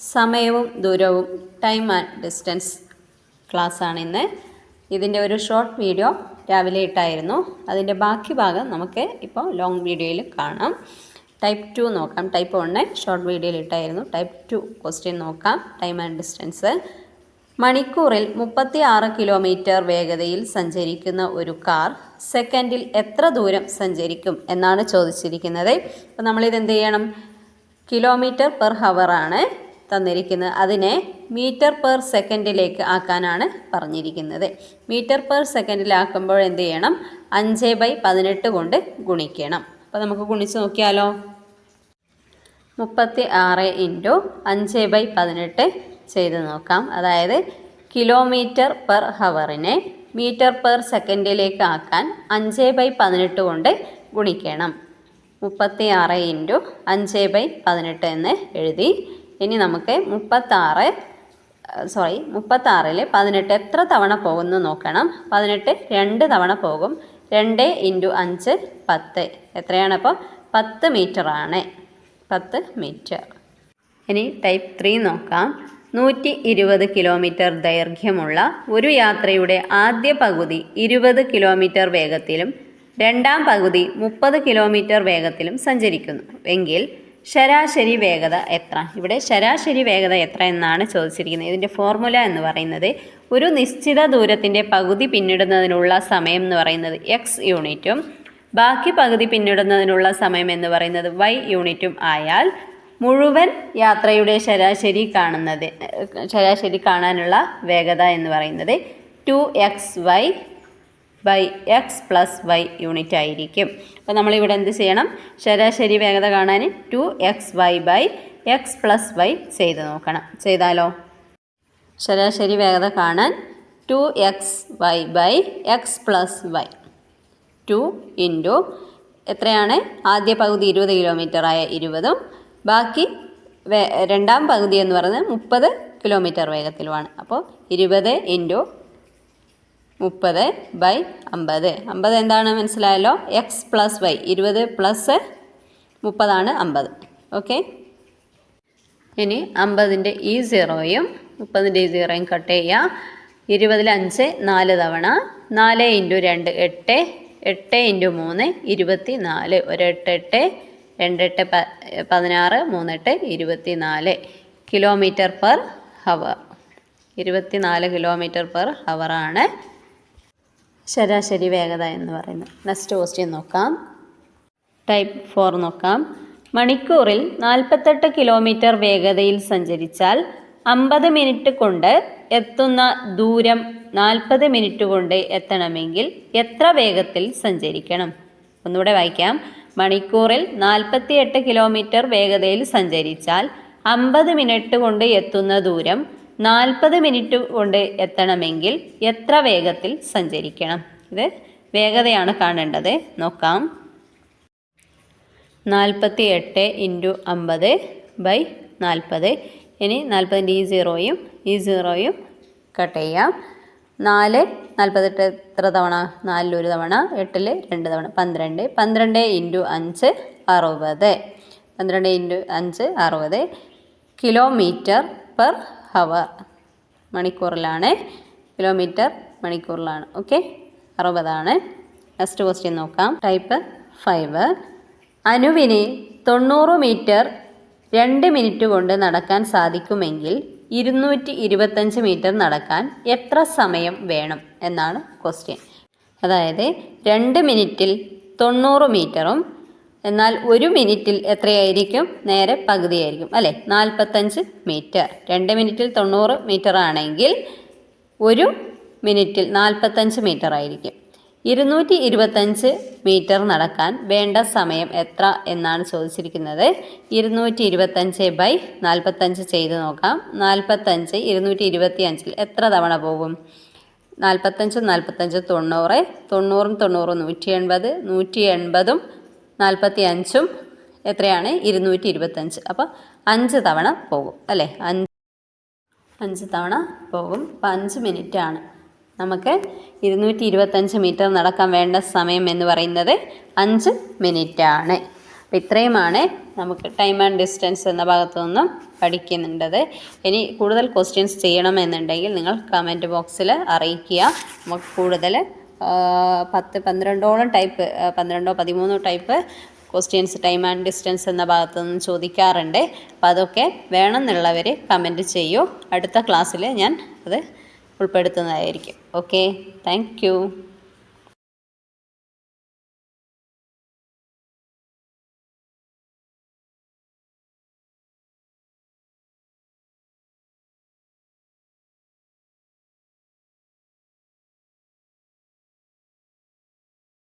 സമയവും ദൂരവും time and distance ക്ലാസ്സാണ് ഇന്ന്. ഇതിന്റെ ഒരു ഷോർട്ട് വീഡിയോ രാവിലെ ഇട്ടായിരുന്നു. അതിന്റെ ബാക്കി ഭാഗം നമുക്ക് ഇപ്പോൾ ലോങ് വീഡിയോയിൽ കാണാം. ടൈപ്പ് ടു നോക്കാം. ടൈപ്പ് വണ്ണ് ഷോർട്ട് വീഡിയോയിൽ ഇട്ടായിരുന്നു. ടൈപ്പ് ടു ക്വസ്റ്റ്യൻ നോക്കാം. ടൈം ആൻഡ് ഡിസ്റ്റൻസ് മണിക്കൂറിൽ മുപ്പത്തി ആറ് കിലോമീറ്റർ വേഗതയിൽ സഞ്ചരിക്കുന്ന ഒരു കാർ സെക്കൻഡിൽ എത്ര ദൂരം സഞ്ചരിക്കും എന്നാണ് ചോദിച്ചിരിക്കുന്നത്. അപ്പോൾ നമ്മളിത് എന്ത് ചെയ്യണം കിലോമീറ്റർ പെർ ഹവറാണ് തന്നിരിക്കുന്നത്. അതിനെ മീറ്റർ പെർ സെക്കൻഡിലേക്ക് ആക്കാനാണ് പറഞ്ഞിരിക്കുന്നത്. മീറ്റർ പെർ സെക്കൻഡിലാക്കുമ്പോൾ എന്ത് ചെയ്യണം? അഞ്ച് ബൈ പതിനെട്ട് കൊണ്ട് ഗുണിക്കണം. അപ്പോൾ നമുക്ക് ഗുണിച്ച് നോക്കിയാലോ? മുപ്പത്തി ആറ് ഇന്റു അഞ്ച് ബൈ പതിനെട്ട് ചെയ്ത് നോക്കാം. അതായത് കിലോമീറ്റർ പെർ ഹവറിനെ മീറ്റർ പെർ സെക്കൻഡിലേക്ക് ആക്കാൻ അഞ്ച് ബൈ പതിനെട്ട് കൊണ്ട് ഗുണിക്കണം. മുപ്പത്തി ആറ് ഇന്റു അഞ്ച് ബൈ പതിനെട്ട് എന്ന് എഴുതി ഇനി നമുക്ക് മുപ്പത്താറ് സോറി മുപ്പത്താറിൽ പതിനെട്ട് എത്ര തവണ പോകുന്നു നോക്കണം. പതിനെട്ട് രണ്ട് തവണ പോകും. രണ്ട് ഇന്റു അഞ്ച് പത്ത്. എത്രയാണ് അപ്പോൾ പത്ത് ആണ് പത്ത് മീറ്റർ. ഇനി ടൈപ്പ് ത്രീ നോക്കാം. നൂറ്റി ഇരുപത് കിലോമീറ്റർ ദൈർഘ്യമുള്ള ഒരു യാത്രയുടെ ആദ്യ പകുതി ഇരുപത് കിലോമീറ്റർ വേഗത്തിലും രണ്ടാം പകുതി മുപ്പത് കിലോമീറ്റർ വേഗത്തിലും സഞ്ചരിക്കുന്നു. എങ്കിൽ ശരാശരി വേഗത എത്ര? ഇവിടെ ശരാശരി വേഗത എത്ര എന്നാണ് ചോദിച്ചിരിക്കുന്നത്. ഇതിന്റെ ഫോർമുല എന്ന് പറയുന്നത് ഒരു നിശ്ചിത ദൂരത്തിന്റെ പകുതി പിന്നിടുന്നതിനുള്ള സമയം എന്ന് പറയുന്നത് എക്സ് യൂണിറ്റും ബാക്കി പകുതി പിന്നിടുന്നതിനുള്ള സമയം എന്ന് പറയുന്നത് വൈ യൂണിറ്റും ആയാൽ മുഴുവൻ യാത്രയുടെ ശരാശരി കാണുന്നത് ശരാശരി കാണാനുള്ള വേഗത എന്ന് പറയുന്നത് two x y by x plus y unit ആയിരിക്കും. അപ്പോൾ നമ്മളിവിടെ എന്ത് ചെയ്യണം? ശരാശരി വേഗത കാണാൻ two x y by x plus y ചെയ്ത് നോക്കണം. ചെയ്താലോ? ശരാശരി വേഗത കാണാൻ two x y by x plus y two into എത്രയാണ്? ആദ്യ പകുതി ഇരുപത് കിലോമീറ്ററായ ഇരുപതും ബാക്കി രണ്ടാം പകുതി എന്ന് പറയുന്നത് മുപ്പത് കിലോമീറ്റർ വേഗത്തിലുമാണ്. അപ്പോൾ ഇരുപത് ഇന്റു മുപ്പത് ബൈ അമ്പത്. അമ്പത് എന്താണ് മനസ്സിലായല്ലോ? എക്സ് പ്ലസ് വൈ ഇരുപത് പ്ലസ് മുപ്പതാണ് അമ്പത്. ഓക്കെ ഇനി അമ്പതിന്റെ ഈ സീറോയും മുപ്പതിന്റെ ഈ സീറോയും കട്ട് ചെയ്യുക ഇരുപതിൽ അഞ്ച് നാല് തവണ. നാല് ഇന്റു രണ്ട് എട്ട്. എട്ട് ഇന്റു മൂന്ന് ഇരുപത്തി നാല് ഒരെട്ട് എട്ട്. രണ്ടെട്ട് പ പതിനാറ് മൂന്നെട്ട് ഇരുപത്തി നാല് കിലോമീറ്റർ പെർ ഹവർ ഇരുപത്തി നാല് കിലോമീറ്റർ പെർ ഹവറാണ് ശരാശരി വേഗത എന്ന് പറയുന്നത് നെക്സ്റ്റ് ക്വസ്റ്റ്യൻ നോക്കാം. ടൈപ്പ് ഫോർ നോക്കാം. മണിക്കൂറിൽ നാൽപ്പത്തെട്ട് കിലോമീറ്റർ വേഗതയിൽ സഞ്ചരിച്ചാൽ അമ്പത് മിനിറ്റ് കൊണ്ട് എത്തുന്ന ദൂരം നാൽപ്പത് മിനിറ്റ് കൊണ്ട് എത്തണമെങ്കിൽ എത്ര വേഗത്തിൽ സഞ്ചരിക്കണം? ഒന്നുകൂടെ വായിക്കാം. മണിക്കൂറിൽ നാൽപ്പത്തിയെട്ട് കിലോമീറ്റർ വേഗതയിൽ സഞ്ചരിച്ചാൽ അമ്പത് മിനിറ്റ് കൊണ്ട് എത്തുന്ന ദൂരം നാൽപ്പത് മിനിറ്റ് കൊണ്ട് എത്തണമെങ്കിൽ എത്ര വേഗത്തിൽ സഞ്ചരിക്കണം? ഇത് വേഗതയാണ് കാണേണ്ടത്. നോക്കാം. നാൽപ്പത്തി എട്ട് ഇന്റു അമ്പത് ബൈ നാൽപ്പത്. ഇനി നാൽപ്പതിന്റെ ഈ സീറോയും ഈ സീറോയും കട്ട് ചെയ്യാം. നാല് നാൽപ്പത്തെട്ട് എത്ര തവണ? നാലിലൊരു തവണ എട്ടിൽ രണ്ട് തവണ. പന്ത്രണ്ട്. പന്ത്രണ്ട് ഇന്റു അഞ്ച് അറുപത്. പന്ത്രണ്ട് ഇന്റു അഞ്ച് അറുപത്. കിലോമീറ്റർ പെർ ഹവർ മണിക്കൂറിലാണ് കിലോമീറ്റർ മണിക്കൂറിലാണ്. ഓക്കെ? അറുപതാണ്. നെക്സ്റ്റ് ക്വസ്റ്റ്യൻ നോക്കാം. ടൈപ്പ് ഫൈവ് അനുവിന് തൊണ്ണൂറ് മീറ്റർ രണ്ട് മിനിറ്റ് കൊണ്ട് നടക്കാൻ സാധിക്കുമെങ്കിൽ ഇരുന്നൂറ്റി ഇരുപത്തഞ്ച് മീറ്റർ നടക്കാൻ എത്ര സമയം വേണം എന്നാണ് ക്വസ്റ്റ്യൻ അതായത് രണ്ട് മിനിറ്റിൽ തൊണ്ണൂറ് മീറ്ററും എന്നാൽ ഒരു മിനിറ്റിൽ എത്രയായിരിക്കും? നേരെ പകുതിയായിരിക്കും അല്ലേ? നാൽപ്പത്തഞ്ച് മീറ്റർ. രണ്ട് മിനിറ്റിൽ തൊണ്ണൂറ് മീറ്റർ ആണെങ്കിൽ ഒരു മിനിറ്റിൽ നാൽപ്പത്തഞ്ച് മീറ്റർ ആയിരിക്കും. ഇരുന്നൂറ്റി ഇരുപത്തഞ്ച് മീറ്റർ നടക്കാൻ വേണ്ട സമയം എത്ര എന്നാണ് ചോദിച്ചിരിക്കുന്നത്. ഇരുന്നൂറ്റി ഇരുപത്തഞ്ച് ബൈ നാൽപ്പത്തഞ്ച് ചെയ്ത് നോക്കാം. നാൽപ്പത്തഞ്ച് ഇരുന്നൂറ്റി ഇരുപത്തി അഞ്ചിൽ എത്ര തവണ പോകും? നാൽപ്പത്തഞ്ചും നാൽപ്പത്തഞ്ച് തൊണ്ണൂറ് തൊണ്ണൂറും തൊണ്ണൂറും നൂറ്റി എൺപത് നൂറ്റി എൺപതും നാൽപ്പത്തി അഞ്ചും എത്രയാണ്? ഇരുന്നൂറ്റി ഇരുപത്തഞ്ച് അപ്പോൾ അഞ്ച് തവണ പോകും അല്ലേ? അഞ്ച് അഞ്ച് തവണ പോകും. അപ്പോൾ അഞ്ച് മിനിറ്റ് ആണ് നമുക്ക് ഇരുന്നൂറ്റി ഇരുപത്തഞ്ച് മീറ്റർ നടക്കാൻ വേണ്ട സമയം എന്ന് പറയുന്നത് അഞ്ച് മിനിറ്റാണ്. അപ്പോൾ ഇത്രയുമാണ് നമുക്ക് ടൈം ആൻഡ് ഡിസ്റ്റൻസ് എന്ന ഭാഗത്തു നിന്നും പഠിക്കുന്നുണ്ടത്. ഇനി കൂടുതൽ ക്വസ്റ്റ്യൻസ് ചെയ്യണമെന്നുണ്ടെങ്കിൽ നിങ്ങൾ കമന്റ് ബോക്സിൽ അറിയിക്കുക. നമുക്ക് കൂടുതൽ പത്ത് പന്ത്രണ്ടോളം ടൈപ്പ് പന്ത്രണ്ടോ പതിമൂന്നോ type questions time and distance എന്ന ഭാഗത്തു നിന്ന് ചോദിക്കാറുണ്ട്. അപ്പോൾ അതൊക്കെ വേണമെന്നുള്ളവർ കമന്റ് ചെയ്യൂ. അടുത്ത ക്ലാസ്സിൽ ഞാൻ അത് ഉൾപ്പെടുത്തുന്നതായിരിക്കും. Okay thank